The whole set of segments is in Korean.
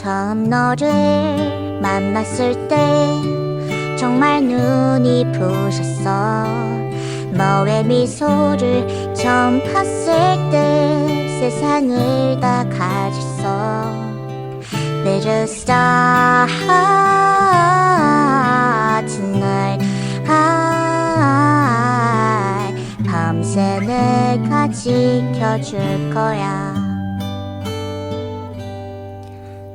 처음 너를 만났을 때 정말 눈이 부셨어. 너의 미소를 처음 봤을 때 세상을 다 가졌어. Little star tonight. I 밤새 내가 지켜줄 거야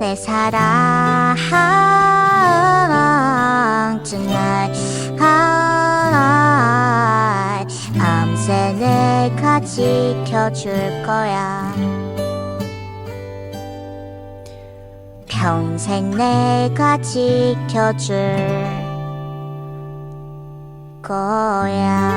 내 사랑 tonight 밤새 내가 지켜줄 거야. 평생 내가 지켜줄 거야